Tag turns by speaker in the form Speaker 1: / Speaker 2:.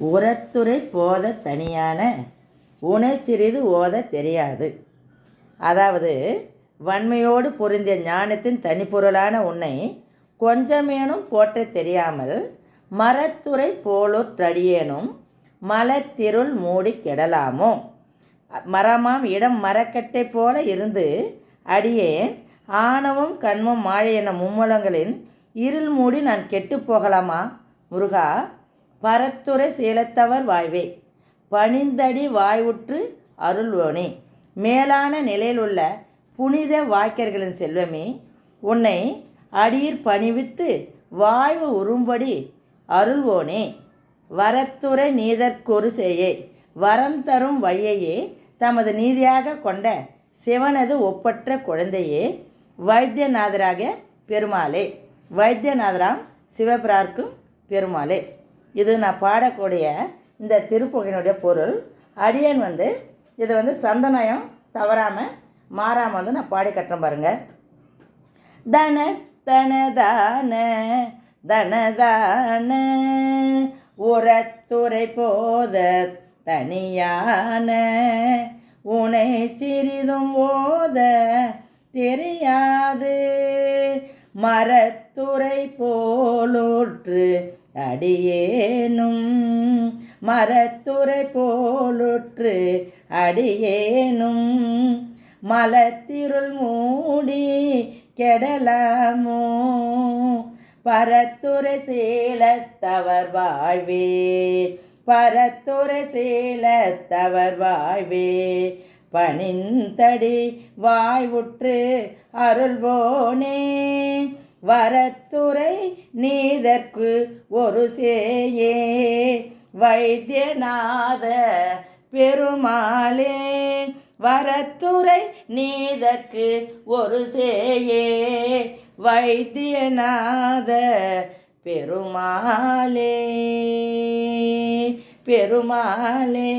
Speaker 1: உரத்துரை போத தனியான உனை சிறிது ஓத தெரியாது. அதாவது வன்மையோடு பொருந்திய ஞானத்தின் தனிப்பொருளான உன்னை கொஞ்சமேனும் போற்ற தெரியாமல் மரத்துறை போலொற்றடியேனும் மலத்திருள் மூடி கெடலாமோ? மரமாம் இடம் மரக்கட்டை போல இருந்து அடியேன் ஆணவம் கண்மம் மாழை என மும்மலங்களின் இருள் மூடி நான் கெட்டுப் போகலாமா? முருகா பரத்துரை சீலத்தவர் வாழ்வே. பணிந்தடி வாய்வுற்று அருள்வோனே. மேலான நிலையில் உள்ள புனித வாக்கியர்களின் செல்வமே உன்னை அடியிற் பணிவித்து வாழ்வு உறும்படி அருள்வோனே. வரத்துறை நீதற்கொரு செய்யே வரம் தரும் வழியையே தமது நீதியாக கொண்ட சிவனது ஒப்பற்ற குழந்தையே வைத்தியநாதராக பெருமாளே. வைத்தியநாதராம் சிவபிரார்க்கும் பெருமாளே. இது நான் பாடக்கூடிய இந்த திருப்புகையினுடைய பொருள். அடியன் வந்து இதை வந்து சந்தனயம் தவறாமல் மாறாமல் வந்து நான் பாடி கட்டுறேன் பாருங்கள் தன தனதான தனதான உரத்துரை போத தனியான உனை சிறிதும் ஓத தெரியாது. மரத்துறை போலோற்று அடியேனும் மரத்துறை போலுற்று அடியேனும் மலத்திருள் மூடி கெடலாமோ? பரத்துரை சேலத்தவர் வாழ்வே பரத்துரை சேலத்தவர் வாழ்வே. பணிந்தடி வாய்வுற்று அருள்வோனே வரத்துறை நீ இதற்கு ஒரு சேயே. வைத்தியநாத பெருமாளே வரத்துறை நீதற்கு ஒரு சேயே. வைத்தியநாத பெருமாளே பெருமாளே.